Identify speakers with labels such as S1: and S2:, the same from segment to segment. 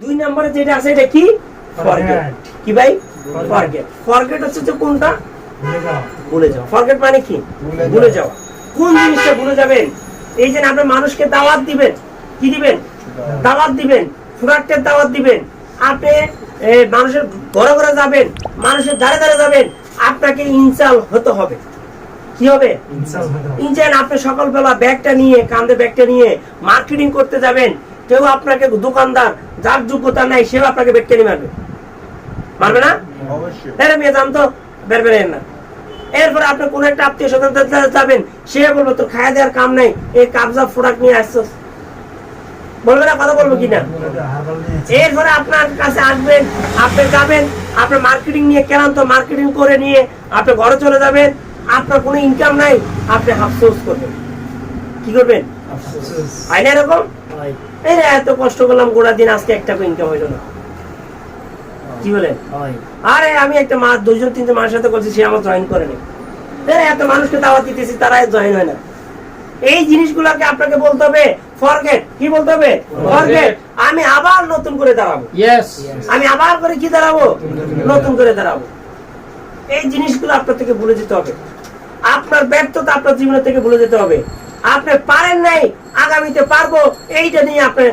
S1: দুই নম্বরে যেটা আছে এটা কি? ফরগেট কি ভাই? ফরগেট ফরগেট হচ্ছে যে কোনটা?
S2: ভুলে
S1: যাওয়া। ফরগেট মানে কি?
S3: ভুলে যাওয়া।
S1: কোন জিনিসটা ভুলে যাবেন? এই যে আপনি মানুষকে দাওয়াত দিবেন কি দিবেন? দাওয়াত। দিবেন দাওয়াত দিবেন। আপনি মানুষের ঘরে ঘরে যাবেন মানুষের ধারে ধারে যাবেন আপনাকে ইনসাল হতে হবে। কি হবে?
S2: ইনসাল
S1: আপনি সকালবেলা ব্যাগটা নিয়ে কান্দে ব্যাগটা নিয়ে মার্কেটিং করতে যাবেন কেউ আপনাকে দোকানদার যার যোগ্যতা নাই সেও আপনাকে নিয়ে মারবে। মারবে না? মেয়ে যান তো বের না। এরপরে আপনি কোন একটা আত্মীয় স্বজন যাবেন সে বলব তোর খাওয়া দেওয়ার কাম নাই এই কাবজা প্রোডাক্ট নিয়ে আসছো বলবে না কথা বলব কিনা। এরপরে আপনার কাছে আসবেন আপনি যাবেন আপনি মার্কেটিং নিয়ে কেনান তো মার্কেটিং করে নিয়ে আপনি ঘরে চলে যাবেন আপনার কোনো ইনকাম নাই আপনি আফসোস করবেন। কি করবেন। হয় না এরকম? এই এত কষ্ট করলাম গোড়া দিন আজকে একটা ইনকাম হইল না। কি বলেন আরে আমি একটা মা দুজন তিনজন মানুষের সাথে করছি সে আমার জয়েন করে নেই। এত মানুষকে দাওয়াত দিতেছি তারা জয়েন হয় না। এই জিনিসগুলোকে আপনাকে বলতে হবে ফরগেট কি বলতে হবে? ফরগেট আমি আবার নতুন করে দাঁড়াবো। আমি আবার করে কি দাঁড়াবো? নতুন করে দাঁড়াবো। এই জিনিসগুলো আপনার থেকে ভুলে যেতে হবে। আপনার ব্যর্থতা আপনার জীবনের থেকে ভুলে যেতে হবে। আপনি পারেন নাই আগামীতে পারব এইটা নিয়ে আপনি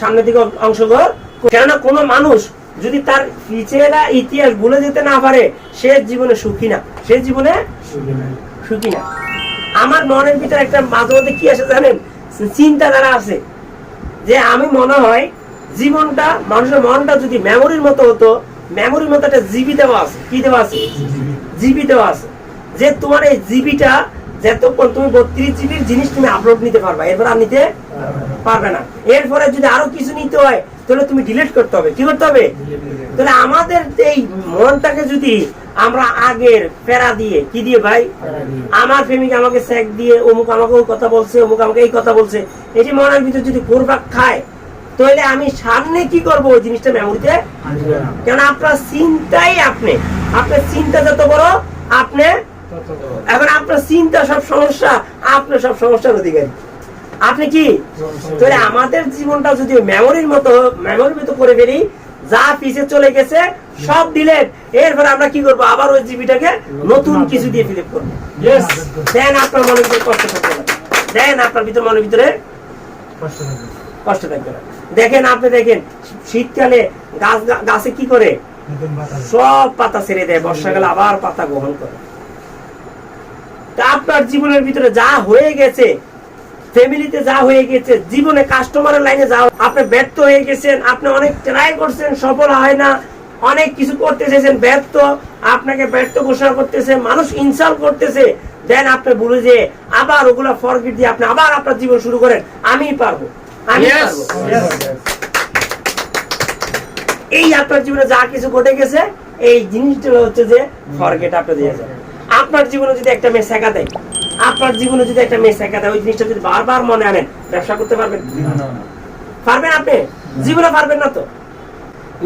S1: সামনের দিকে অংশগ্রহণ কেননা কোনো মানুষ যদি তার পিছেরা ইতিহাস ভুলে যেতে না পারে সে জীবনে সুখী না। সে জীবনে সুখী না। আমার মনের ভিতরে একটা মাঝে মধ্যে কি আসে জানেন? চিন্তাধারা আছে। যে আমি মনে হয় জীবনটা মানুষের মনটা যদি মেমোরির মতো হতো মেমোরির মতো একটা জিবি দেওয়া আছে। কি দেওয়া আছে? জিবি দেওয়া আছে। যে তোমার এই জিবিটা যতক্ষণ তুমি বত্রিশ জিবির জিনিস তুমি আপলোড নিতে পারবা এরপর আর নিতে পারবে না। এরপরে যদি আরও কিছু নিতে হয় তাহলে তুমি ডিলিট করতে হবে। কি করতে হবে? তাহলে আমাদের এই মনটাকে যদি আমরা আগের ফেরা দিয়ে কি দিয়ে ভাই? আমার প্রেমিক আমাকে স্যাক দিয়ে অমুক আমাকে ওই কথা বলছে অমুক আমাকে এই কথা বলছে এটি মনের ভিতরে যদি ঘুরপাক খায় তাহলে আমি সামনে কি করব ওই জিনিসটা মেমোরিতে কেন আপনার চিন্তাই আপনি। আপনার চিন্তা যত বড় আপনি আপনার চিন্তা সব সমস্যা আপনার সব সমস্যার অধিকারী। আপনি কি? তাহলে আমাদের জীবনটা যদি মেমোরির মতো মেমোরির মতো করে ফেলি যা পিছে চলে গেছে সব ডিলেট এরপরে আমরা কি করব? আবার ওই জিবিটাকে নতুন কিছু দিয়ে ফিল করব। দেন আপনার মনের ভিতরে কষ্ট থাকবে না। দেন আপনার ভিতরে মনের ভিতরে
S2: কষ্ট
S1: থাকবে। না। দেখেন আপনি দেখেন শীতকালে গাছ গাছে কি করে? সব পাতা ছেড়ে দেয় বর্ষাকালে আবার পাতা গ্রহণ করে। তা আপনার জীবনের ভিতরে যা হয়ে গেছে ফ্যামিলিতে যা হয়ে গেছে জীবনে কাস্টমারের লাইনে যা আপনি ব্যর্থ হয়ে গেছেন আপনি অনেক ট্রাই করছেন সফল হয় না অনেক কিছু করতে চেয়েছেন ব্যর্থ আপনাকে ব্যর্থ ঘোষণা করতেছে মানুষ ইনসাল্ট করতেছে দেন আপনি বলে যে আবার ওগুলা ফরগেট দিয়ে আপনি আবার আপনার জীবন শুরু করেন। আমি পারব আমি পারব। এই আপনার জীবনে যা কিছু ঘটে গেছে এই জিনিসটা হচ্ছে যে ফরগেট আপনি দিয়ে যাবেন আপনার জীবনে যদি একটা মেয়ে শেখা দেয় আপনার জীবনে যদি একটা মেয়ে শেখা দেয় ওই জিনিসটা যদি বারবার মনে আনেন ব্যবসা করতে পারবেন? পারবেন আপনি? জীবনে পারবেন না তো।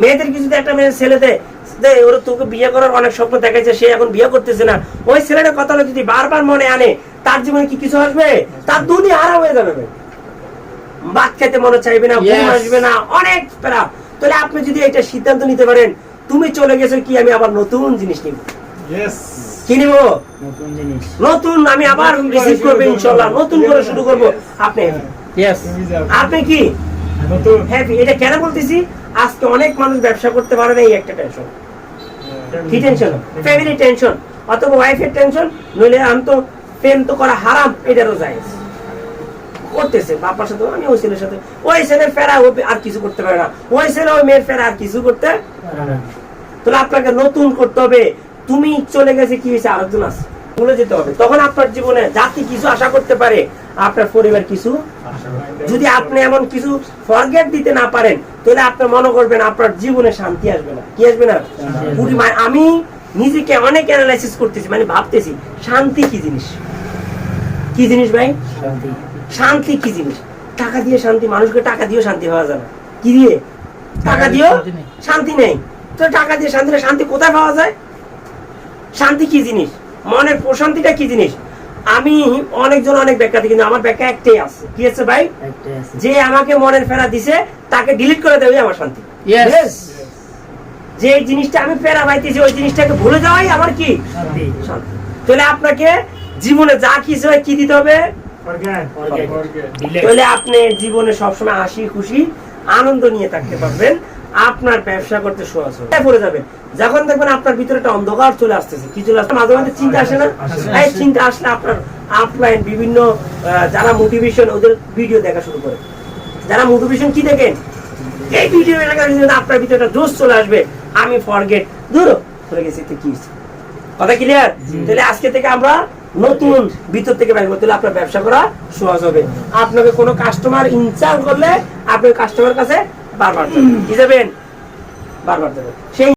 S1: মেয়েদের কিছু যদি একটা মেয়ে ছেলে দেয় ওরা তোকে বিয়ে করার অনেক স্বপ্ন দেখাইছে সে এখন বিয়ে করতেছে না। ওই ছেলেটার কথা যদি বারবার মনে আনে তার জীবনে কি কিছু আসবে? তার দুনিয়া হারা হয়ে যাবে। ভাত খেতে মনে চাইবে না ঘুম আসবে না অনেক প্যারা। তাহলে আপনি যদি এটা সিদ্ধান্ত নিতে পারেন তুমি চলে গেছো কি আমি আবার নতুন জিনিস নিব কি নিব?
S3: নতুন
S1: আমি আবার রিসিভ করব ইনশাল্লাহ। নতুন করে শুরু করব। আপনি?
S3: ইয়েস
S1: আপনি কি? হ্যাপি এটা কেন বলতেছি? আজকে অনেক মানুষ ব্যবসা করতে পারে না এই একটা টেনশন কি টেনশন ফ্যামিলি টেনশন অথবা ওয়াইফের টেনশন নইলে আমি তো প্রেম তো করা হারাম এটারও যায়। করতেছে বাবার সাথে আমি ওই ছেলের সাথে। ওই ছেলের ফেরা ও আর কিছু করতে পারে না। ওই ছেলে ওই মেয়ের ফেরা আর কিছু করতে তাহলে আপনাকে নতুন করতে হবে। তুমি চলে গেছে কি হয়েছে? আরেকজন আছে। ভুলে যেতে হবে। তখন আপনার জীবনে জাতি কিছু আশা করতে পারে আপনার পরিবার কিছু যদি আপনি এমন কিছু ফরগেট দিতে না পারেন তাহলে আপনি মনে করবেন আপনার জীবনে শান্তি আসবে না। কি আসবে না? পুরি আমি নিজেকে অনেক অ্যানালাইসিস করতেছি মানে ভাবতেছি শান্তি কি জিনিস? কি জিনিস ভাই?
S3: শান্তি।
S1: শান্তি কি জিনিস? টাকা দিয়ে শান্তি মানুষকে টাকা দিয়েও শান্তি পাওয়া যায় না। কি দিয়ে? টাকা দিয়েও
S3: শান্তি নেই।
S1: তো টাকা দিয়ে শান্তি শান্তি কোথায় পাওয়া যায়? শান্তি কি জিনিস? মনের প্রশান্তিটা কি জিনিস? আমি অনেকজন অনেক ব্যাখ্যা দিই কিন্তু আমার ব্যাখ্যা একটাই আছে। কি আছে ভাই? যে আমাকে মনের ফেরা দিছে তাকে ডিলিট করে দেবে আমার শান্তি. যে জিনিসটা আমি ফেরা পাইতেছি ওই জিনিসটাকে ভুলে যাওয়াই আমার কি?
S2: শান্তি।
S1: তাহলে আপনাকে জীবনে যা কিছু হয় কি দিতে হবে. তাহলে আপনি জীবনে সবসময় হাসি খুশি আনন্দ নিয়ে থাকতে পারবেন। আপনার ব্যবসা করতে সহজ হবে। পড়ে যাবেন। যখন দেখবেন আপনার ভিতরে একটা অন্ধকার চলে আসতেছে কি চলে আসছে মাঝে মাঝে চিন্তা আসে না? এই চিন্তা আসলে আপনার আপলাইন বিভিন্ন যারা মোটিভেশন ওদের ভিডিও দেখা শুরু করে। যারা মোটিভেশন কি দেখেন? এই ভিডিও আপনার ভিতরে একটা জোশ চলে আসবে আমি ফরগেট দূর চলে গেছি তো কি? কথা ক্লিয়ার তাহলে আজকে থেকে আমরা নতুন ভিতর থেকে বাইর করতে আপনার ব্যবসা করা সহজ হবে। আপনাকে কোনো কাস্টমার ইনচার্জ করলে আপনি কাস্টমার কাছে বারবার যাবেন কি যাবেন? বারবার যাবেন সেই